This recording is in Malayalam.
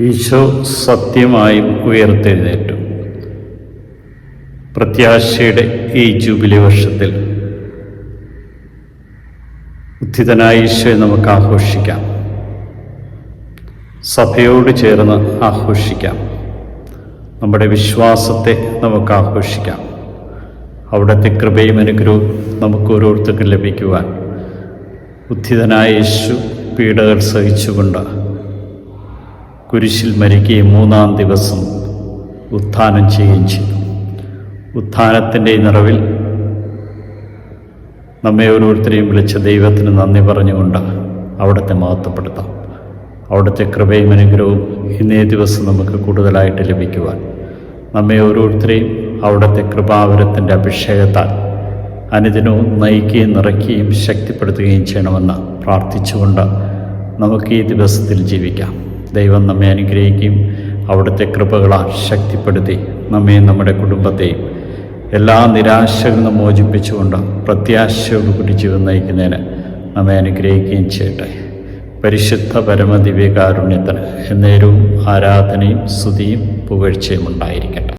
ഈശോ സത്യമായും ഉയർത്തെഴുന്നേറ്റു. പ്രത്യാശയുടെ ഈ ജൂബിലി വർഷത്തിൽ ഉദ്ധിതനായ ഈശോയെ നമുക്ക് ആഘോഷിക്കാം. സഭയോട് ചേർന്ന് ആഘോഷിക്കാം. നമ്മുടെ വിശ്വാസത്തെ നമുക്ക് ആഘോഷിക്കാം. അവിടുത്തെ കൃപയും അനുഗ്രഹവും നമുക്ക് ഓരോരുത്തർക്കും ലഭിക്കുവാൻ. ഉദ്ധിതനായ യേശു പീഡകൾ സഹിച്ചുകൊണ്ട് കുരിശിൽ മരിക്കുകയും മൂന്നാം ദിവസം ഉത്ഥാനം ചെയ്യുകയും ചെയ്തു. ഉത്ഥാനത്തിന്റെ നിറവിൽ നമ്മെ ഓരോരുത്തരെയും വിളിച്ച ദൈവത്തിന് നന്ദി പറഞ്ഞുകൊണ്ട് അവിടുത്തെ മഹത്വപ്പെടുത്താം. അവിടുത്തെ കൃപയും അനുഗ്രഹവും ഇന്നേ ദിവസം നമുക്ക് കൂടുതലായിട്ട് ലഭിക്കുവാൻ. നമ്മെ ഓരോരുത്തരെയും അവിടുത്തെ കൃപാവരത്തിന്റെ അഭിഷേകത്താൽ അനുദിനവും നയിക്കുകയും നിറയ്ക്കുകയും ശക്തിപ്പെടുത്തുകയും ചെയ്യണമെന്ന് പ്രാർത്ഥിച്ചുകൊണ്ട് നമുക്ക് ഈ ദിവസത്തിൽ ജീവിക്കാം. ദൈവം നമ്മെ അനുഗ്രഹിക്കുകയും അവിടുത്തെ കൃപകളാൽ ശക്തിപ്പെടുത്തി നമ്മെയും നമ്മുടെ കുടുംബത്തെയും എല്ലാ നിരാശകളിൽ നിന്നും മോചിപ്പിച്ചുകൊണ്ട് പ്രത്യാശയോടുകൂടി ജീവൻ നയിക്കുന്നതിന് നമ്മെ അനുഗ്രഹിക്കുകയും ചെയ്യട്ടെ. പരിശുദ്ധ പരമദിവ്യകാരുണ്യത്തിന് എന്നേരവും ആരാധനയും സ്തുതിയും പുകഴ്ചയും ഉണ്ടായിരിക്കട്ടെ.